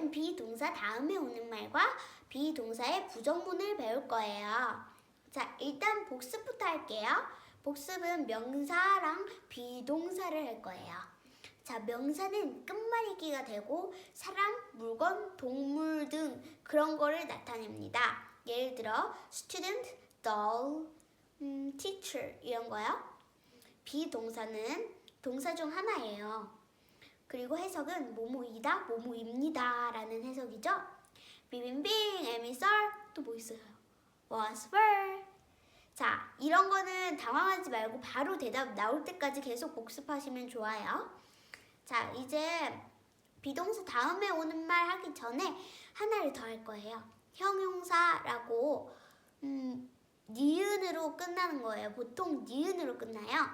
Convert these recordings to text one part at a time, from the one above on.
오늘은 비동사 다음에 오는 말과 비동사의 부정문을 배울 거예요. 자, 일단 복습부터 할게요. 복습은 명사랑 비동사를 할 거예요. 자, 명사는 끝말잇기가 되고 사람, 물건, 동물 등 그런 거를 나타냅니다. 예를 들어 student, doll, 음, teacher 이런 거요. 비동사는 동사 중 하나예요. 그리고 해석은 뭐뭐이다, 뭐뭐입니다 라는 해석이죠. 비빔빙, 에미썰 또 뭐 있어요? were. 자, 이런 거는 당황하지 말고 바로 대답 나올 때까지 계속 복습하시면 좋아요. 자, 이제 비동사 다음에 오는 말 하기 전에 하나를 더 할 거예요. 형용사라고 음, 니은으로 끝나는 거예요. 보통 니은으로 끝나요.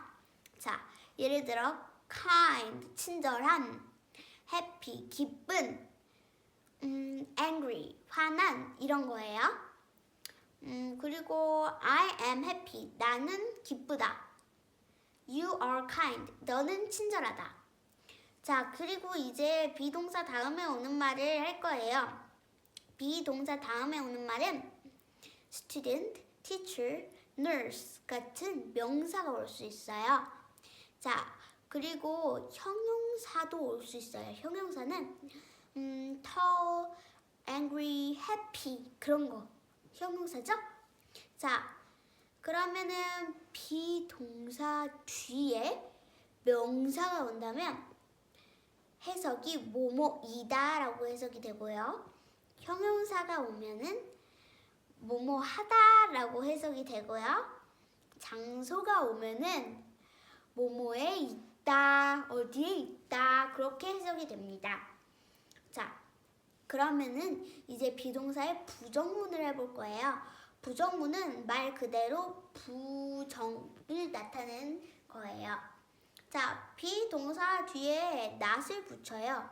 자, 예를 들어 kind, 친절한, happy, 기쁜, 음, angry, 화난 이런 거예요. 음, 그리고 I am happy, 나는 기쁘다. You are kind, 너는 친절하다. 자, 그리고 이제 비동사 다음에 오는 말을 할 거예요. 비동사 다음에 오는 말은 student, teacher, nurse 같은 명사가 올 수 있어요. 자, 그리고 형용사도 올 수 있어요. 형용사는 음, tall, angry, happy 그런 거 형용사죠? 자, 그러면은 비동사 뒤에 명사가 온다면 해석이 뭐뭐이다라고 해석이 되고요. 형용사가 오면은 뭐뭐하다라고 해석이 되고요. 장소가 오면은 뭐뭐에 있다, 어디에 있다 그렇게 해석이 됩니다. 자, 그러면은 이제 비동사의 부정문을 해볼 거예요. 부정문은 말 그대로 부정을 나타내는 거예요. 자, 비동사 뒤에 not을 붙여요.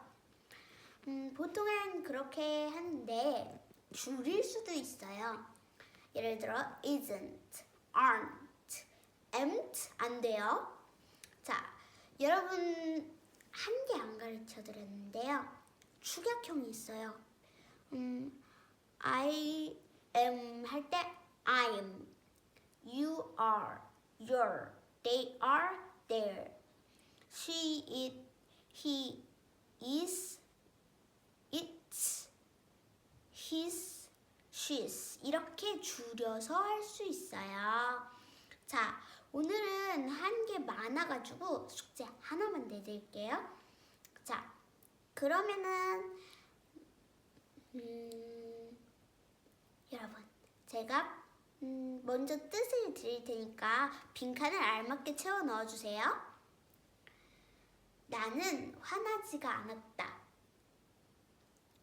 음, 보통은 그렇게 하는데 줄일 수도 있어요. 예를 들어 isn't, aren't, am't 안 돼요. 자, 여러분 한 개 안 가르쳐 드렸는데요. 축약형이 있어요. 음, I am 할 때 I'm, you are, you're, they are, they're, she, it, he, is, it's, his, she's 이렇게 줄여서 할 수 있어요. 자, 오늘은 한개 많아가지고 숙제 하나만 내드릴게요. 자, 그러면은 음, 여러분 제가 음, 먼저 뜻을 드릴 테니까 빈칸을 알맞게 채워 넣어주세요. 나는 화나지가 않았다.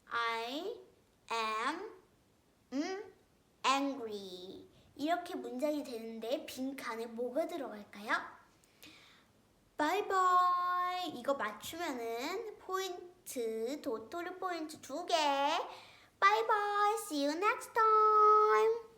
I am 음, angry. 이렇게 문장이 되는데 빈 칸에 뭐가 들어갈까요? 바이바이. 이거 맞추면은 포인트, 도토리 포인트 두 개. 바이바이. See you next time.